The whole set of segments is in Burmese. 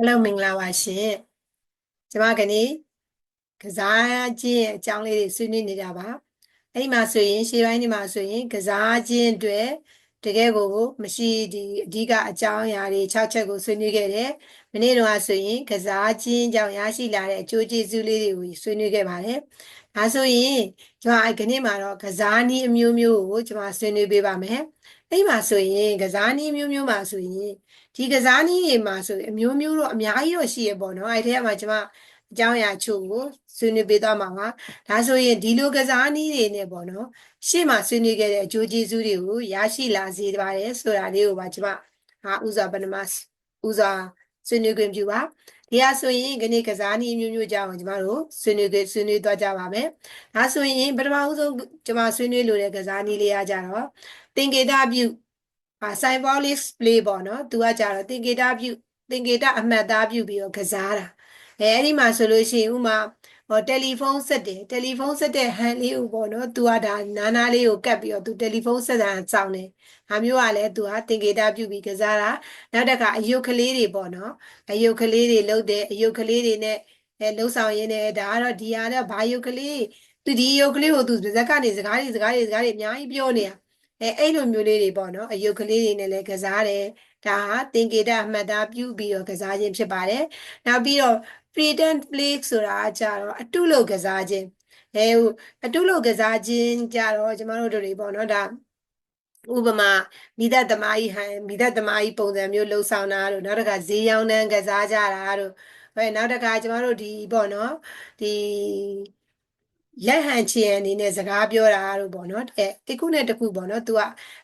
အားလုံးမင်္ဂလာပါရှင်ကျမကနေ့ကစားခြင်းရဲ့အကြောင်းလေးတွေဆွေးနွေးနေတာပါအဲ့ဒီမှာဆိုရင်ရှေ့ပိုင်းဒီမှာဆိုရင်ကစားခြင်းအတွက်တကယ်ကိုမရှိဒီအဓိကအကြောင်းအရာတွေ6ချက်ကိုဆွေးနွေးခဲ့တယ်မနေ့တုန်းကဆိုရင်ကစားခြင်းကြောင့်ရရှိလာတဲ့အကျိုးကျေးဇူးလေးတွေကိုဆွေးနွေးခဲ့ပါတယ်ဒါဆိုရင်ကျွန်မအဲ့ဒီနေ့မှာတော့ကစားနည်းအမျိုးမျိုးကိုကျွန်မဆွေးနွေးပေးပါမယ်အဲ့ဒီမှာဆိုရင်ကစားနည်းမျိုးမျိုးမှာဆိုရင် ဒီကစားနည်းတွေမှာဆိုအမျိုးမျိုးတော့အများကြီးတော့ရှိရပေါ့နော်အဲ့ဒီထဲမှာကျွန်မအကြောင်းအရာချို့ကိုဆွေးနွေးပေးသွားမှာပါဒါဆိုရင်ဒီလိုကစားနည်းတွေနဲ့ပေါ့နော်ရှေ့မှာဆွေးနွေးခဲ့တဲ့အကျိုးကျေးဇူးတွေကိုရရှိလာစေပါတယ်ဆိုတာလေးကိုပါကျွန်မဟာဥစွာပဏမဥစွာဆွေးနွေးခွင့်ပြုပါဒီဟာဆိုရင်ခဏကစားနည်းမျိုးမျိုးကြောင်းကျမတို့ဆွေးနွေးဆွေးနွေးသွားကြပါမယ်ဒါဆိုရင်ပထမဦးဆုံးကျမဆွေးနွေးလိုတဲ့ကစားနည်းလေးရကြတော့သင်္ကေတပြု အာ symbolic play ပေါ့နော်သူကကြတော့သင်္ကေတပြုသင်္ကေတအမှတ်သားပြုပြီးတော့ကစားတာအဲအဲ့ဒီမှာဆိုလို့ရှိရင်ဥမာဟောတယ်လီဖုန်းဆက်တယ်တယ်လီဖုန်းဆက်တဲ့ဟန်လေးကိုပေါ့နော်သူကဒါနာနာလေးကိုကတ်ပြီးတော့သူတယ်လီဖုန်းဆက်တာစောင်းတယ်ဟာမျိုးကလည်းသူကသင်္ကေတပြုပြီးကစားတာနောက်တစ်ခါအယုတ်ကလေးတွေပေါ့နော်အယုတ်ကလေးတွေလှုပ်တယ်အယုတ်ကလေးတွေနဲ့အဲလှုပ်ဆောင်ရင်းနဲ့ဒါကတော့ဒီဟာတော့ဘာယုတ်ကလေးသူဒီယုတ်ကလေးကိုသူဇက်ကနေစကားတွေစကားတွေစကားတွေအများကြီးပြောနေတာ အဲအဲ့လိုမျိုးလေးတွေပေါ့နော်အယုတ်ကလေးတွေနဲ့လည်းကစားတယ်ဒါဟာသင်္ကေတအမှတ်သားပြုပြီးတော့ကစားခြင်းဖြစ်ပါတယ်နောက်ပြီးတော့ pretend play ဆိုတာကြတော့အတုလို့ကစားခြင်းအဲအတုလို့ကစားခြင်းကြတော့ကျမတို့တို့တွေပေါ့နော်ဒါဥပမာမိသက်သမားကြီးဟန်မိသက်သမားကြီးပုံစံမျိုးလှုပ်ဆောင်တာတို့နောက်တစ်ခါဈေးရောင်းတန်းကစားကြတာတို့အဲနောက်တစ်ခါကျမတို့ဒီပေါ့နော်ဒီ လက်ဟန်ချီအနေနဲ့စကားပြောတာတို့ပေါ့နော်အဲတခုနဲ့တခုပေါ့နော် तू က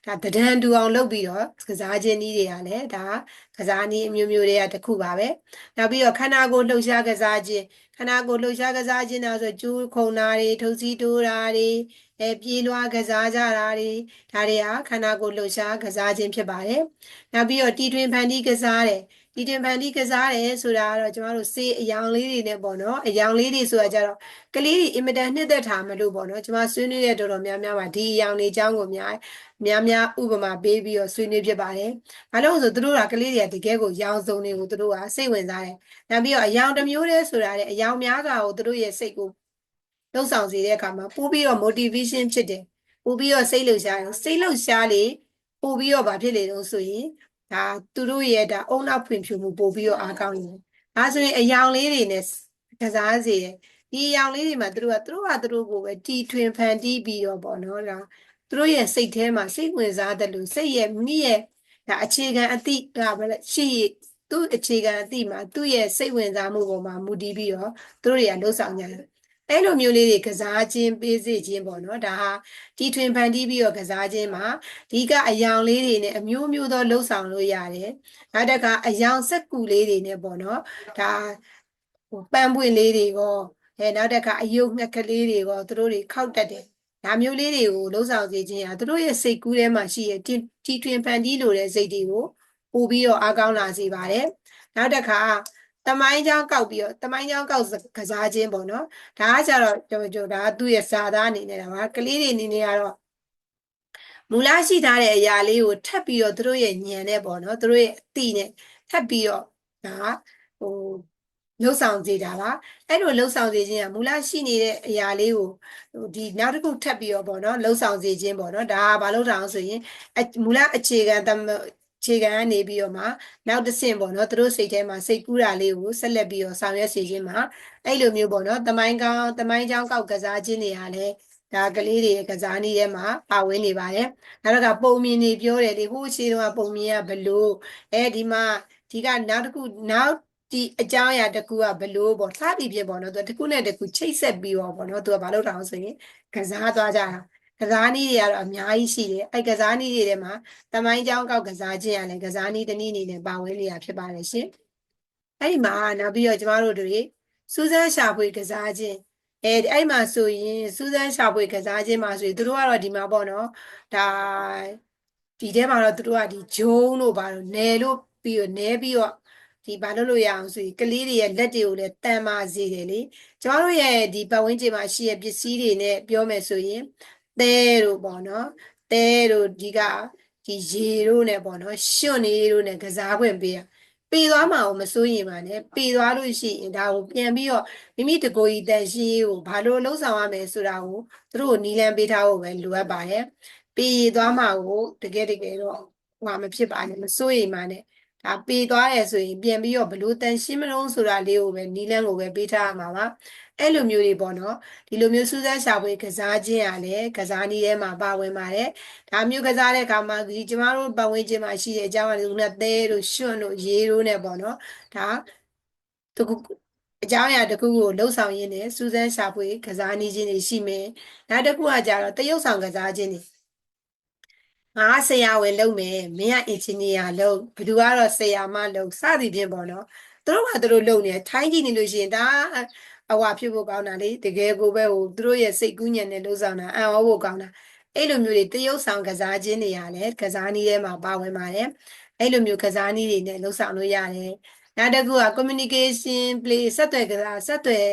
ဒါတဒံတူအောင်လုပ်ပြီးတော့ကစားခြင်းနည်းတွေကလည်းဒါကစားနည်းအမျိုးမျိုးတွေကတခုပါပဲနောက်ပြီးတော့ခန္ဓာကိုယ်လှုပ်ရှားကစားခြင်းခန္ဓာကိုယ်လှုပ်ရှားကစားခြင်းဒါဆိုကျူးခုံတာတွေထုတ်စီးတိုးတာတွေအဲပြေးလွှားကစားကြတာတွေဒါတွေဟာခန္ဓာကိုယ်လှုပ်ရှားကစားခြင်းဖြစ်ပါတယ်နောက်ပြီးတော့တီထွင်ဖန်တီးကစားတယ် ဒီတင်ဖန်တီးကစားတယ်ဆိုတာကတော့ကျမတို့စေးအယောင်လေးတွေနဲ့ပေါ့နော်အယောင်လေးတွေဆိုတာကြတော့ကလေးတွေအင်မတန်နှစ်သက်ထားမလို့ပေါ့နော်ကျမဆွေးနွေးတဲ့တော်တော်များများပါဒီအယောင်လေးအကြောင်းကိုများများများဥပမာပေးပြီးတော့ဆွေးနွေးဖြစ်ပါတယ်။ဘာလို့လဲဆိုသူတို့ကကလေးတွေကတကယ်ကိုရောင်စုံတွေကိုသူတို့ကစိတ်ဝင်စားတယ်။နောက်ပြီးတော့အယောင်တစ်မျိုးတည်းဆိုတာတဲ့အယောင်များစွာကိုသူတို့ရဲ့စိတ်ကိုလှုပ်ဆောင်စေတဲ့အခါမှာပို့ပြီးတော့ motivation ဖြစ်တယ်။ပို့ပြီးတော့စိတ်လှုပ်ရှားတယ်။စိတ်လှုပ်ရှားလေပို့ပြီးတော့ဘာဖြစ်လေတော့ဆိုရင် ဒါသူတို့ရဲ့ဒါအုံနောက်ဖွင့်ဖြူမှုပို့ပြီးတော့အားကောင်းနေတယ်။ဒါဆိုရင်အယောင်လေးတွေနဲ့ကစားစေတယ်။ဒီအယောင်လေးတွေမှာသူတို့ကသူတို့ကသူတို့ကိုပဲတီထွင်ဖန်တီးပြီးတော့ပေါ့နော်ဒါသူတို့ရဲ့စိတ်ထဲမှာစိတ်ဝင်စားတယ်လို့စိတ်ရဲ့မိရဲ့ဒါအခြေခံအသည့်ဒါပဲရှိသူ့အခြေခံအသည့်မှာသူ့ရဲ့စိတ်ဝင်စားမှုပေါ်မှာမူတည်ပြီးတော့သူတို့တွေကလှုပ်ဆောင်ကြတယ် အဲ့လိုမျိုးလေးတွေကစားခြင်းပေးစေခြင်းပေါ့နော်ဒါဟာတီထွင်ဖန်တီးပြီးတော့ကစားခြင်းမှာဒီကအယောင်လေးတွေနဲ့အမျိုးမျိုးသောလှုပ်ဆောင်လို့ရတယ်နောက်တစ်ခါအယောင်စက်ကူလေးတွေနဲ့ပေါ့နော်ဒါဟိုပန်းပွင့်လေးတွေရောအဲနောက်တစ်ခါအယုတ်ငှက်ကလေးတွေရောသူတို့တွေခောက်တတ်တယ်ဒါမျိုးလေးတွေကိုလှုပ်ဆောင်စေခြင်းဟာသူတို့ရဲ့စိတ်ကူးထဲမှာရှိတဲ့တီထွင်ဖန်တီးလိုတဲ့စိတ်တွေကိုပို့ပြီးတော့အားကောင်းလာစေပါတယ်နောက်တစ်ခါ တမိုင်းချောင်းကောက်ပြီးတော့တမိုင်းချောင်းကောက်ကစားခြင်းပေါ့နော်ဒါကကြတော့ကျွန်တော်ဒါသူ့ရဲ့စာသားအနေနဲ့ပါကလေးတွေအနေနဲ့ကတော့မူလရှိထားတဲ့အရာလေးကိုထပ်ပြီးတော့သူတို့ရဲ့ညံနဲ့ပေါ့နော်သူတို့ရဲ့အတိနဲ့ထပ်ပြီးတော့ဒါဟိုလှုပ်ဆောင်စေတာပါအဲ့လိုလှုပ်ဆောင်စေခြင်းကမူလရှိနေတဲ့အရာလေးကိုဒီနောက်တစ်ခုထပ်ပြီးတော့ပေါ့နော်လှုပ်ဆောင်စေခြင်းပေါ့နော်ဒါကဘာလို့တောင်ဆိုရင်မူလအခြေခံ ခြေခံကနေပြီးတော့မှနောက်တစ်ဆင့်ပေါ့နော်သူတို့စိတ်ထဲမှာစိတ်ကူးတာလေးကိုဆက်လက်ပြီးတော့ဆောင်ရွက်စေခြင်းမှာအဲ့လိုမျိုးပေါ့နော်တမိုင်းကောင်းတမိုင်းချောင်းကောက်ကစားခြင်းတွေဟာလည်းဒါကလေးတွေကစားနည်းထဲမှာပါဝင်နေပါတယ်နောက်တော့ကပုံမြင်နေပြောတယ်လေဟိုးရှေးတော့ပုံမြင်ကဘလို့အဲဒီမှာဒီကနောက်တစ်ခုနောက်ဒီအကြောင်းအရာတစ်ခုကဘလို့ပေါ့စသည်ဖြစ်ပေါ့နော်သူတစ်ခုနဲ့တစ်ခုချိတ်ဆက်ပြီးတော့ပေါ့နော်သူကဘာလို့တောင်းဆိုရင်ကစားသွားကြတာ ကစားနည်းတွေကတော့အများကြီးရှိတယ်အဲကစားနည်းတွေထဲမှာတမိုင်းကြောင်းကောက်ကစားခြင်းရလဲကစားနည်းတစ်နည်းအနေနဲ့ပါဝင်နေရဖြစ်ပါတယ်ရှင်အဲ့ဒီမှာနောက်ပြီးတော့ကျမတို့တွေစူးစမ်းရှာဖွေကစားခြင်းအဲအဲ့မှာဆိုရင်စူးစမ်းရှာဖွေကစားခြင်းမှာဆိုရင်တို့ကတော့ဒီမှာပေါ့နော်ဒါဒီထဲမှာတော့တို့ကဒီဂျုံတို့ဘာလို့နယ်လို့ပြီးတော့နဲပြီးတော့ဒီဘာလို့လို့ရအောင်ဆိုရင်ကလေးတွေရဲ့လက်တွေကိုလည်းတန်မာစေတယ်လေကျမတို့ရဲ့ဒီပတ်ဝန်းကျင်မှာရှိတဲ့ပစ္စည်းတွေနဲ့ပြောမယ်ဆိုရင် သဲတို့ပေါ့နော်သဲတို့ဒီကဒီရေတို့နဲ့ပေါ့နော်ရွှွန့်နေတို့နဲ့ကစားခွင့်ပေးရပပေသွားမှာကိုမစိုးရင်ပါနဲ့ပေသွားလို့ရှိရင်ဒါကိုပြန်ပြီးတော့မိမိတကိုယ်ကြီးတန်ရှင်းရေးကိုဘာလို့လှုပ်ဆောင်ရမယ်ဆိုတာကိုသူတို့ကိုနီလန်ပေးထားဖို့ပဲလိုအပ်ပါတယ်ပေရသွားမှာကိုတကယ်တကယ်တော့ဟိုမဖြစ်ပါနဲ့မစိုးရင်ပါနဲ့ဒါပေသွားတယ်ဆိုရင်ပြန်ပြီးတော့ဘလို့တန်ရှင်းမလို့ဆိုတာလေးကိုပဲနီလန်ကိုပဲပေးထားရမှာပါ အဲ့လိုမျိုးတွေပေါ့နော်ဒီလိုမျိုးစူးစမ်းရှာဖွေကစားခြင်းရလဲကစားနည်းထဲမှာပါဝင်ပါတယ်ဒါမျိုးကစားတဲ့အခါမှာဒီကျမတို့ပတ်ဝန်းကျင်မှာရှိတဲ့အကြောင်းအရာတွေကသဲတို့ရွှွန့်တို့ရေတို့နဲ့ပေါ့နော်ဒါတခုအကြောင်းအရာတစ်ခုကိုလှုပ်ဆောင်ရင်းနဲ့စူးစမ်းရှာဖွေကစားနည်းခြင်းတွေရှိမယ်နောက်တစ်ခုကကြတော့တရုပ်ဆောင်ကစားခြင်းတွေငါဆရာဝင်လုပ်မယ်မင်းကအင်ဂျင်နီယာလုပ်ဘယ်သူကတော့ဆရာမလုပ်စသည်ဖြင့်ပေါ့နော်သူတို့ကသူတို့လုပ်နေတယ်ထိုင်းကြည့်နေလို့ရှိရင်ဒါ အဝါဖြစ်ဖို့ကောင်းတာလေတကယ်ကိုပဲဟိုသူတို့ရဲ့စိတ်ကူးညံနဲ့လှုပ်ဆောင်တာအံ့ဩဖို့ကောင်းတာအဲ့လိုမျိုးတွေတရုပ်ဆောင်ကစားခြင်းတွေရလဲကစားနည်းထဲမှာပါဝင်ပါတယ်အဲ့လိုမျိုးကစားနည်းတွေနဲ့လှုပ်ဆောင်လို့ရတယ်နောက်တစ်ခုက communication play ဆက်သွယ်ကစားဆက်သွယ်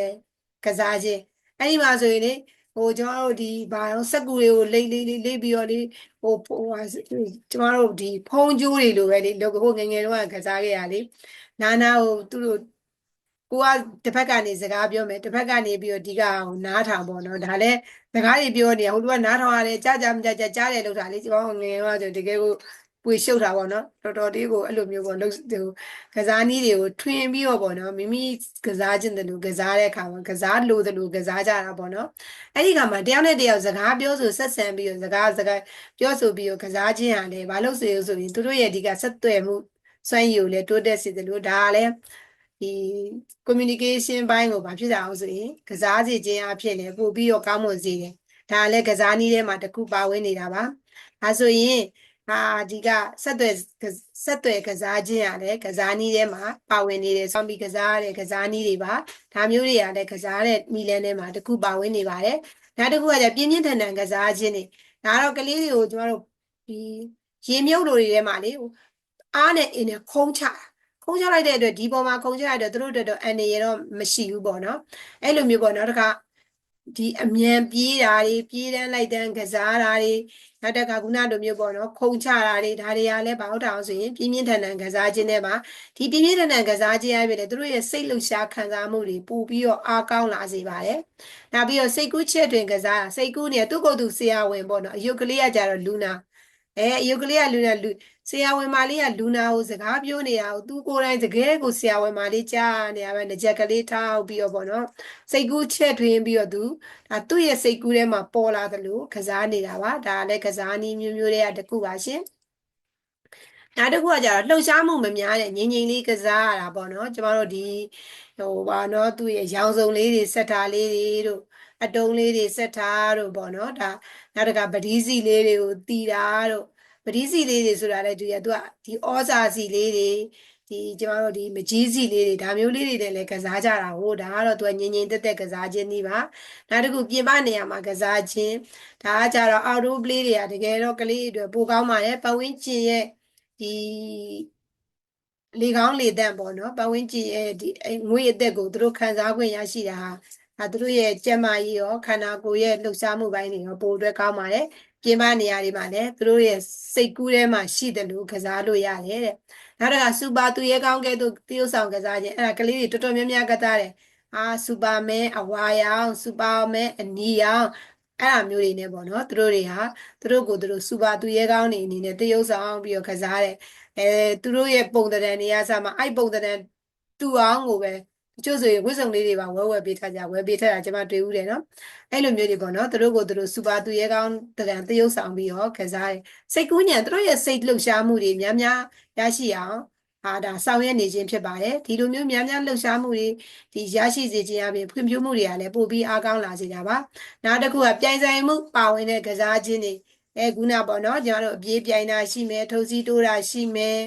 ကစားခြင်းအဲ့ဒီမှာဆိုရင်လေဟိုကျွန်တော်တို့ဒီဘာရောစက်ကူတွေကိုလိမ့်လိမ့်လိမ့်လိမ့်ပြီးတော့လေဟိုဟိုကျွန်တော်တို့ဒီဖုံးကျိုးတွေလိုပဲလေလောကဟိုငယ်ငယ်တော့ကစားခဲ့ရလေနာနာဟိုသူတို့ ကိုကတစ်ဖက်ကနေစကားပြောမယ်တစ်ဖက်ကနေပြီးတော့ဒီကဟိုနားထောင်ပေါ့နော်ဒါလည်းစကားတွေပြောနေဟိုလူကနားထောင်ရတယ်ကြားကြမကြားကြကြားတယ်လို့တာလေကျွန်တော်ငယ်တော့ဆိုတကယ်ကိုပွေရှုပ်တာပေါ့နော်တော်တော်လေးကိုအဲ့လိုမျိုးပေါ့လို့ဟိုကစားနည်းတွေကိုထွင်ပြီးတော့ပေါ့နော်မိမိကစားခြင်းတယ်လို့ကစားတဲ့အခါမှာကစားလို့တယ်လို့ကစားကြတာပေါ့နော်အဲ့ဒီခါမှာတယောက်နဲ့တယောက်စကားပြောဆိုဆက်ဆံပြီးတော့စကားစကားပြောဆိုပြီးတော့ကစားခြင်းဟာလည်းဘာလို့ဆိုရဆိုရင်သူတို့ရဲ့ဒီကဆက်သွယ်မှုစွမ်းရည်ကိုလည်းတိုးတက်စေတယ်လို့ဒါကလည်း ဒီ communication ဘိုင်းကိုဘာဖြစ်ကြအောင်ဆိုရင်ကစားစီခြင်းအဖြစ်လည်းပို့ပြီးတော့ကောင်းမွန်စေတယ်ဒါလည်းကစားနည်းထဲမှာတစ်ခုပါဝင်နေတာပါဒါဆိုရင်ဟာဒီကဆက်သွယ်ဆက်သွယ်ကစားခြင်းရလည်းကစားနည်းထဲမှာပါဝင်နေတယ်ဆောင်းပြီးကစားရတဲ့ကစားနည်းတွေပါဒါမျိုးတွေကလည်းကစားတဲ့နည်းလမ်းထဲမှာတစ်ခုပါဝင်နေပါတယ်နောက်တစ်ခုကကျပြင်းပြင်းထန်ထန်ကစားခြင်းတွေဒါတော့ကလေးတွေကိုကျမတို့ဒီရေမြုပ်လိုတွေထဲမှာလေအားနဲ့အင်းနဲ့ခုံးချတာ ခုံးချလိုက်တဲ့အတွက်ဒီပေါ်မှာခုံးချရတဲ့သူတို့အတွက်တော့အန်နေရတော့မရှိဘူးပေါ့နော်အဲ့လိုမျိုးပေါ့နော်တခါဒီအမြန်ပြေးတာတွေပြေးတန်းလိုက်တန်းကစားတာတွေနောက်တခါခုနလိုမျိုးပေါ့နော်ခုံချတာတွေဒါတွေကလည်းဘာဟုတ်တာအောင်ဆိုရင်ပြင်းပြင်းထန်ထန်ကစားခြင်းတွေမှာဒီပြင်းပြင်းထန်ထန်ကစားခြင်းအပြင်လည်းသူတို့ရဲ့စိတ်လှုပ်ရှားခံစားမှုတွေပိုပြီးတော့အားကောင်းလာစေပါတယ်။နောက်ပြီးတော့စိတ်ကူးချက်တွင်ကစားတာစိတ်ကူးနေသူ့ကိုယ်သူဆရာဝင်ပေါ့နော်အယုတ်ကလေးကကြတော့လူနာအဲအယုတ်ကလေးကလူနာလူ ဆရာဝန်မလေးကလူနာကိုစကားပြောနေတာကိုသူကိုယ်တိုင်တကယ်ကိုဆရာဝန်မလေးကြားနေရပဲငကြက်ကလေးထောက်ပြီးတော့ပေါ့နော်စိတ်ကူးချက်တွင်ပြီးတော့သူဒါသူ့ရဲ့စိတ်ကူးထဲမှာပေါ်လာသလိုကစားနေတာပါဒါလည်းကစားနည်းမျိုးမျိုးတွေကတခုပါရှင်နောက်တစ်ခုကကြတော့လှုပ်ရှားမှုမများတဲ့ငြိမ်ငြိမ်လေးကစားရတာပေါ့နော်ကျမတို့ဒီဟိုဘာနော်သူ့ရဲ့ရောင်စုံလေးတွေစက်ထားလေးတွေတို့အတုံးလေးတွေစက်ထားတို့ပေါ့နော်ဒါနောက်တစ်ခါပတိစီလေးတွေကိုတီတာတို့ ပတိစီလေးတွေဆိုတာလည်းသူကသူကဒီဩဇာစီလေးတွေဒီကျမတို့ဒီမကြီးစီလေးတွေဒါမျိုးလေးတွေလည်းကစားကြတာဟိုဒါကတော့သူကငြိမ်ငြိမ်သက်သက်ကစားခြင်းကြီးပါနောက်တစ်ခုပြင်ပနေရာမှာကစားခြင်းဒါကကြတော့ outdoor play တွေကတကယ်တော့ကလေးတွေပိုကောင်းပါတယ်ပတ်ဝန်းကျင်ရဲ့ဒီလေကောင်းလေတန့်ပေါ့နော်ပတ်ဝန်းကျင်ရဲ့ဒီငွေအသက်ကိုသူတို့ခံစားခွင့်ရရှိတာဟာဒါသူတို့ရဲ့ကျန်းမာရေးရောခန္ဓာကိုယ်ရဲ့လှုပ်ရှားမှုပိုင်းတွေရောပိုအတွက်ကောင်းပါတယ် ပြင်ပနေရာတွေမှာလည်းသူတို့ရဲ့စိတ်ကူးထဲမှာရှိတယ်လို့ကစားလို့ရတယ်တဲ့နောက်တစ်ခါစူပါသူရဲကောင်းကဲ့သို့တရုပ်ဆောင်ကစားခြင်းအဲ့ဒါကလေးတွေတော်တော်များများကစားတယ်အာစူပါမန်အဝါရောင်စူပါမန်အနီရောင်အဲ့အမျိုးတွေနဲ့ပေါ့နော်သူတို့တွေဟာသူတို့ကိုသူတို့စူပါသူရဲကောင်းတွေအနေနဲ့တရုပ်ဆောင်ပြီးတော့ကစားတယ်အဲသူတို့ရဲ့ပုံသဏ္ဍာန်တွေကစမှာအဲ့ပုံသဏ္ဍာန်တူအောင်ကိုပဲ တချို့ဆိုရင်ဝတ်စုံလေးတွေပါဝဲဝဲပေးထားကြဝဲပေးထားတာကျွန်မတွေ့ဦးတယ်နော်အဲ့လိုမျိုးတွေပေါ့နော်သူတို့ကိုသူတို့စူပါသူရဲကောင်းတရံတရုပ်ဆောင်ပြီးတော့ကစားတယ်စိတ်ကူးညံသူတို့ရဲ့စိတ်လှုပ်ရှားမှုတွေများများရရှိအောင်ဟာဒါဆောင်ရွက်နေခြင်းဖြစ်ပါတယ်ဒီလိုမျိုးများများလှုပ်ရှားမှုတွေဒီရရှိစေခြင်းအပြင်ဖွံ့ဖြိုးမှုတွေကလည်းပိုပြီးအားကောင်းလာစေတာပါနောက်တစ်ခုကပြိုင်ဆိုင်မှုပါဝင်တဲ့ကစားခြင်းတွေအဲခုနပေါ့နော်ကျွန်တော်တို့အပြေးပြိုင်တာရှိမယ်ထုံစည်းတိုးတာရှိမယ်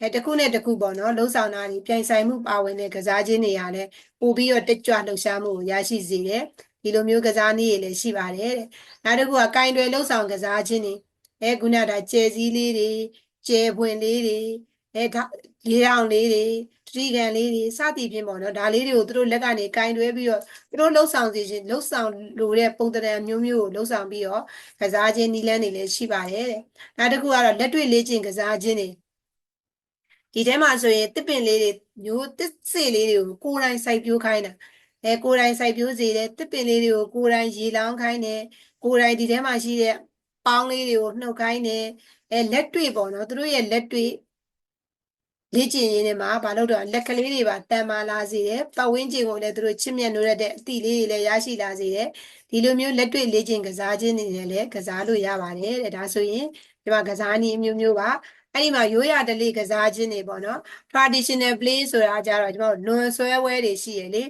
အဲတစ်ခုနဲ့တစ်ခုပေါ့နော်လှုပ်ဆောင်တာတွေပြိုင်ဆိုင်မှုပါဝင်တဲ့ကစားခြင်းတွေရတယ်ပို့ပြီးတော့တက်ကြွလှုပ်ရှားမှုကိုရရှိစေတယ်ဒီလိုမျိုးကစားနည်းတွေလည်းရှိပါတယ်တဲ့နောက်တစ်ခုကကင်တွယ်လှုပ်ဆောင်ကစားခြင်းတွေအဲခုနကကျဲစည်းလေးတွေကျဲပွင့်လေးတွေအဲလေးအောင်လေးတွေတတိကန်လေးတွေစသည်ဖြင့်ပေါ့နော်ဒါလေးတွေကိုသူတို့လက်ကနေကင်တွဲပြီးတော့သူတို့လှုပ်ဆောင်စီခြင်းလှုပ်ဆောင်လိုတဲ့ပုံသဏ္ဍာန်မျိုးမျိုးကိုလှုပ်ဆောင်ပြီးတော့ကစားခြင်းနည်းလမ်းတွေလည်းရှိပါတယ်တဲ့နောက်တစ်ခုကတော့လက်တွေ့လေ့ကျင့်ကစားခြင်းတွေ ဒီထဲမှာဆိုရင်တစ်ပင်လေးတွေမျိုးတစ်စေလေးတွေကိုကိုယ်တိုင်စိုက်ပျိုးခိုင်းတာအဲကိုယ်တိုင်စိုက်ပျိုးစေတယ်တစ်ပင်လေးတွေကိုကိုယ်တိုင်ရေလောင်းခိုင်းတယ်ကိုယ်တိုင်ဒီထဲမှာရှိတဲ့ပေါင်းလေးတွေကိုနှုတ်ခိုင်းတယ်အဲလက်တွေ့ပေါ့နော်သူတို့ရဲ့လက်တွေ့လေ့ကျင့်ရင်းနဲ့မှာဘာလို့တော့လက်ကလေးတွေပါတန်မာလာစေတယ်ပတ်ဝန်းကျင်ကိုလည်းသူတို့ချစ်မြတ်နိုးရတဲ့အသည့်လေးတွေလည်းရရှိလာစေတယ်ဒီလိုမျိုးလက်တွေ့လေ့ကျင့်ကစားခြင်းတွေနဲ့လည်းကစားလို့ရပါတယ်တဲ့ဒါဆိုရင်ဒီမှာကစားနည်းအမျိုးမျိုးပါ အဲ့ဒီမှာရိုးရာဓလေ့ကစားခြင်းတွေပေါ့နော် traditional play ဆိုတာကြတော့ကျွန်တော်တို့လွန်ဆွဲဝဲတွေရှိရလေ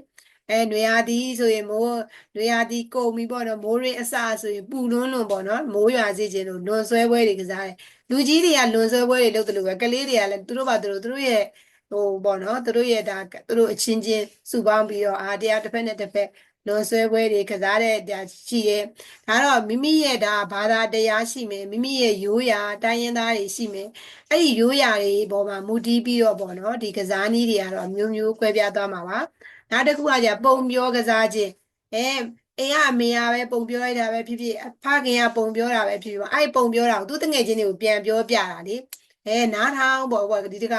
အဲနွေရာသီဆိုရင်မိုးနွေရာသီကုန်ပြီပေါ့နော်မိုးရင်းအစဆိုရင်ပူလွန်းလွန်းပေါ့နော်မိုးရွာစေခြင်းလို့လွန်ဆွဲဝဲတွေကစားတယ်လူကြီးတွေကလွန်ဆွဲပွဲတွေလုပ်တယ်လို့ပဲကလေးတွေကလည်းသူတို့ဘာသူတို့သူတို့ရဲ့ဟိုပေါ့နော်သူတို့ရဲ့ဒါသူတို့အချင်းချင်းစုပေါင်းပြီးတော့အာတရားတစ်ဖက်နဲ့တစ်ဖက် လွန်ဆွဲပွဲတွေကစားတဲ့ဒါရှိတယ်ဒါတော့မိမိရဲ့ဒါဘာသာတရားရှိမယ်မိမိရဲ့ရိုးရာတိုင်းရင်းသားတွေရှိမယ်အဲ့ဒီရိုးရာတွေပေါ်မှာမူတည်ပြီးတော့ပေါ့နော်ဒီကစားနည်းတွေကတော့မျိုးမျိုးကွဲပြားသွားမှာပါနောက်တစ်ခုကじゃပုံပြောကစားခြင်းအဲအိမ်ကအမေကပဲပုံပြောလိုက်တာပဲဖြစ်ဖြစ်ဖခင်ကပုံပြောတာပဲဖြစ်ဖြစ်အဲ့ပုံပြောတာကိုသူတငယ်ချင်းတွေကိုပြန်ပြောပြတာလေ အဲနားထောင်ပေါ့ပေါ့ဒီတက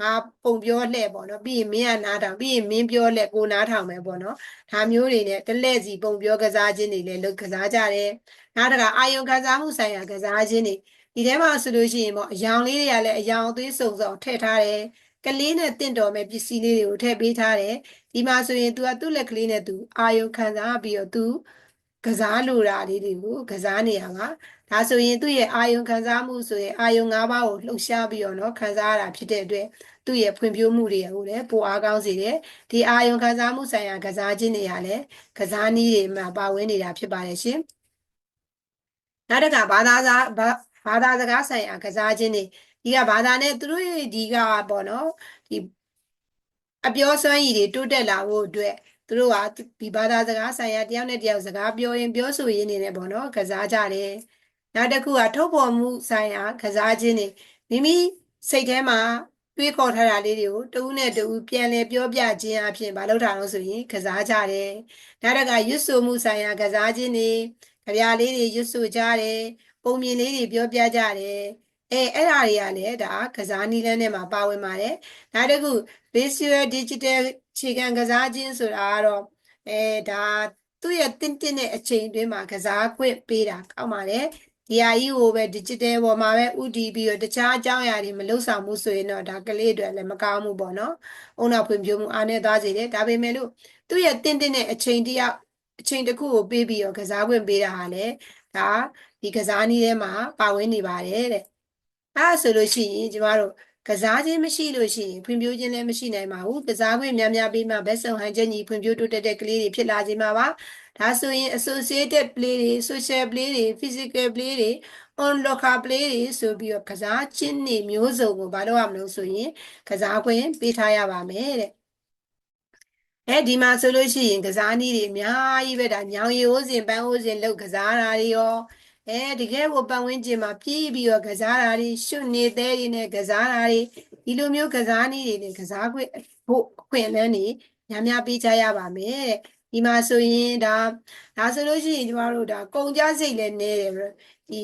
ငါပုံပြောလှဲ့ပေါ့နော်ပြီးရင်မင်းကနားထောင်ပြီးရင်မင်းပြောလှဲ့ကိုနားထောင်မယ်ပေါ့နော်ဒါမျိုးတွေနဲ့တလဲ့စီပုံပြောကစားခြင်းတွေလည်းလုပ်ကစားကြတယ်နောက်တကအာယုံကစားမှုဆိုင်ရာကစားခြင်းတွေဒီထဲမှာဆိုလို့ရှိရင်ပေါ့အယောင်လေးတွေကလည်းအယောင်အသွေးစုံစုံထည့်ထားတယ်ကလေးနဲ့တင့်တော်မဲ့ပစ္စည်းလေးတွေကိုထည့်ပေးထားတယ်ဒီမှာဆိုရင် तू ကသူ့လက်ကလေးနဲ့ तू အာယုံခံစားပြီးတော့ तू ကစားလိုတာလေးတွေကိုကစားနေရမှာ ဒါဆိုရင်သူ့ရဲ့အာယုံခံစားမှုဆိုရင်အာယုံ၅ပါးကိုလှုပ်ရှားပြီးတော့နော်ခံစားရတာဖြစ်တဲ့အတွက်သူ့ရဲ့ဖွံ့ဖြိုးမှုတွေကိုလည်းပိုအားကောင်းစေတယ်ဒီအာယုံခံစားမှုဆိုင်ရာကစားခြင်းတွေကလည်းကစားနည်းတွေမှာပါဝင်နေတာဖြစ်ပါတယ်ရှင်နောက်တစ်ခါဘာသာစာဘာသာစကားဆိုင်ရာကစားခြင်းတွေဒီကဘာသာနဲ့သူတို့ရဲ့ဒီကပေါ့နော်ဒီအပြောစွမ်းရည်တွေတိုးတက်လာဖို့အတွက်သူတို့ကဒီဘာသာစကားဆိုင်ရာတယောက်နဲ့တယောက်စကားပြောရင်ပြောဆိုရင်းနေတယ်ပေါ့နော်ကစားကြတယ် နောက်တစ်ခုကထုတ်ဖော်မှုဆိုင်ရာကစားခြင်းတွေမိမိစိတ်ထဲမှာတွေးခေါ်ထားတာလေးတွေကိုတဦးနဲ့တဦးပြန်လည်ပြောပြခြင်းအဖြစ်မလုပ်တာလို့ဆိုရင်ကစားကြတယ်နောက်တစ်ခါရွတ်ဆိုမှုဆိုင်ရာကစားခြင်းတွေကြပြလေးတွေရွတ်ဆိုကြတယ်ပုံမြင်လေးတွေပြောပြကြတယ်အဲအဲ့ဒါတွေကလည်းဒါကစားနည်းလမ်းထဲမှာပါဝင်ပါတယ်နောက်တစ်ခု visual digital ခြေခံကစားခြင်းဆိုတာကတော့အဲဒါသူ့ရဲ့တင့်တင့်တဲ့အချိန်အတွင်းမှာကစားခွင့်ပေးတာကောင်းပါတယ် ဒီဟာကြီးကိုပဲ digital ပေါ်မှာပဲဥတည်ပြီးတော့တခြားအကြောင်းအရာတွေမလုပ်ဆောင်မှုဆိုရင်တော့ဒါကလေးတွေလည်းမကောင်းဘူးပေါ့နော်။အုံနောက်ဖွံ့ဖြိုးမှုအားနည်းသွားစေတယ်။ဒါပေမဲ့လို့သူ့ရဲ့တင့်တင့်တဲ့အချိန်တယောက်အချိန်တစ်ခုကိုပေးပြီးတော့ကစားခွင့်ပေးတာဟာလည်းဒါဒီကစားနည်းထဲမှာပါဝင်နေပါတယ်တဲ့။အဲဆိုလို့ရှိရင်ကျမတို့ ကစားခြင်းမရှိလို့ရှိရင်ဖွံ့ဖြိုးခြင်းလည်းမရှိနိုင်ပါဘူးကစားခွင့်များများပြီးမှဘက်ဆောင်ဟန်ချက်ညီဖွံ့ဖြိုးတိုးတက်တဲ့ကလေးတွေဖြစ်လာစေမှာပါဒါဆိုရင် associated play တွေ social play တွေ physical play တွေ on local play တွေဆိုပြီးတော့ကစားခြင်းတွေမျိုးစုံကိုဘာလို့ရမလို့ဆိုရင်ကစားခွင့်ပေးထားရပါမယ်တဲ့အဲဒီမှာဆိုလို့ရှိရင်ကစားနည်းတွေအများကြီးပဲဒါညောင်ရီဟိုးစဉ်ပန်းဟိုးစဉ်လောက်ကစားတာတွေရော အဲတကယ်ကိုပတ်ဝန်းကျင်မှာပြေးပြီးတော့ကစားတာတွေရှုနေသေးတွေနဲ့ကစားတာတွေဒီလိုမျိုးကစားနည်းတွေနဲ့ကစားခွင့်ဖို့အခွင့်အလမ်းတွေများများပေးချရပါမယ်တဲ့ဒီမှာဆိုရင်ဒါဒါဆိုလို့ရှိရင်ကျမတို့ဒါကုန်ကြစိတ်လည်းနည်းတယ်ဒီ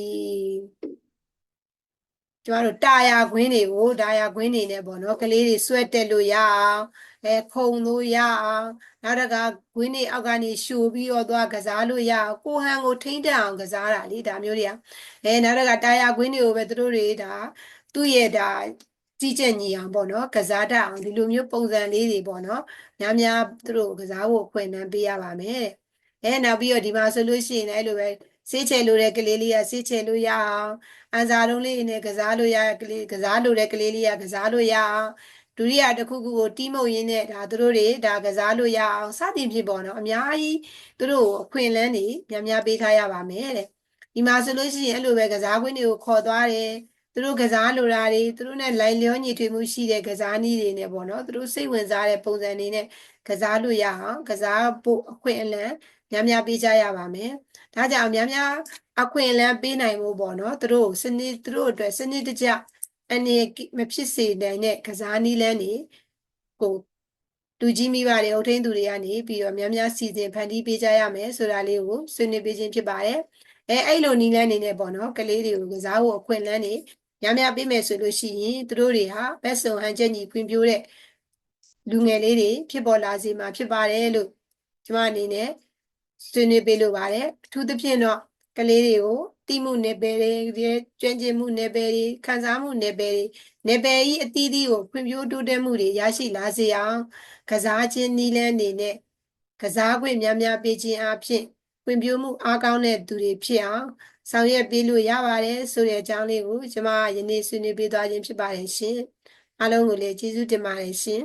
ကျမတို့တာယာခွင်းတွေကိုတာယာခွင်းတွေနဲ့ပေါ့နော်ကလေးတွေဆွဲတက်လို့ရအောင် အဲခုံလို့ရအောင်နောက်တကခွင်းတွေအောက်ကနေရှို့ပြီးတော့သွားကစားလို့ရအောင်ကိုဟန်ကိုထိမ့်တက်အောင်ကစားတာလေဒါမျိုးတွေကအဲနောက်တကတာယာခွင်းတွေကိုပဲသူတို့တွေဒါသူ့ရဲ့ဒါကြီးကျက်ညီအောင်ပေါ့နော်ကစားတတ်အောင်ဒီလိုမျိုးပုံစံလေးတွေပေါ့နော်များများသူတို့ကစားဖို့အခွင့်အလမ်းပေးရပါမယ်တဲ့အဲနောက်ပြီးတော့ဒီမှာဆိုလို့ရှိရင်လည်းအဲ့လိုပဲစေးချေလို့တဲ့ကလေးလေးကစေးချေလို့ရအောင်အန်စာလုံးလေးနဲ့ကစားလို့ရကလေးကစားလို့တဲ့ကလေးလေးကကစားလို့ရအောင် ဒုတိယတစ်ခုခုကိုတီးမှုတ်ရင်းနဲ့ဒါသူတို့တွေဒါကစားလို့ရအောင်စသည်ဖြင့်ပေါ့နော်အများကြီးသူတို့အခွင့်အလမ်းတွေများများပေးထားရပါမယ်တဲ့ဒီမှာဆိုလို့ရှိရင်အဲ့လိုပဲကစားခွင့်တွေကိုခေါ်သွားတယ်သူတို့ကစားလိုတာတွေသူတို့နဲ့လိုက်လျောညီထွေမှုရှိတဲ့ကစားနည်းတွေနဲ့ပေါ့နော်သူတို့စိတ်ဝင်စားတဲ့ပုံစံတွေနဲ့ကစားလို့ရအောင်ကစားဖို့အခွင့်အလမ်းများများပေးကြရပါမယ်ဒါကြောင့်များများအခွင့်အလမ်းပေးနိုင်ဖို့ပေါ့နော်သူတို့စနစ်သူတို့အတွက်စနစ်တကျ အနေမဖြစ်စေနိုင်တဲ့ကစားနည်းလမ်းတွေကိုလူကြီးမိဘတွေအုပ်ထိန်းသူတွေကနေပြီးတော့များများစီစဉ်ဖန်တီးပေးကြရမယ်ဆိုတာလေးကိုဆွေးနွေးပေးခြင်းဖြစ်ပါတယ်အဲအဲ့လိုနည်းလမ်းနေနဲ့ပေါ့နော်ကလေးတွေကိုကစားဖို့အခွင့်အလမ်းတွေများများပေးမယ်ဆိုလို့ရှိရင်သူတို့တွေဟာဘက်စုံဟန်ချက်ညီဖွံ့ဖြိုးတဲ့လူငယ်လေးတွေဖြစ်ပေါ်လာစေမှာဖြစ်ပါတယ်လို့ကျွန်မအနေနဲ့ဆွေးနွေးပေးလိုပါတယ်အထူးသဖြင့်တော့ကလေးတွေကို တိမှုနယ်ပယ်တွေကျွမ်းကျင်မှုနယ်ပယ်တွေခံစားမှုနယ်ပယ်တွေနယ်ပယ်ကြီးအသီးသီးကိုဖွံ့ဖြိုးတိုးတက်မှုတွေရရှိလာစေအောင်ကစားခြင်းနည်းလမ်းအနေနဲ့ကစားခွင့်များများပေးခြင်းအပြင်ဖွံ့ဖြိုးမှုအားကောင်းတဲ့သူတွေဖြစ်အောင်ဆောင်ရွက်ပေးလို့ရပါတယ်ဆိုတဲ့အကြောင်းလေးကိုကျွန်မယနေ့ဆွေးနွေးပေးသွားခြင်းဖြစ်ပါတယ်ရှင်အားလုံးကိုလည်းကျေးဇူးတင်ပါတယ်ရှင်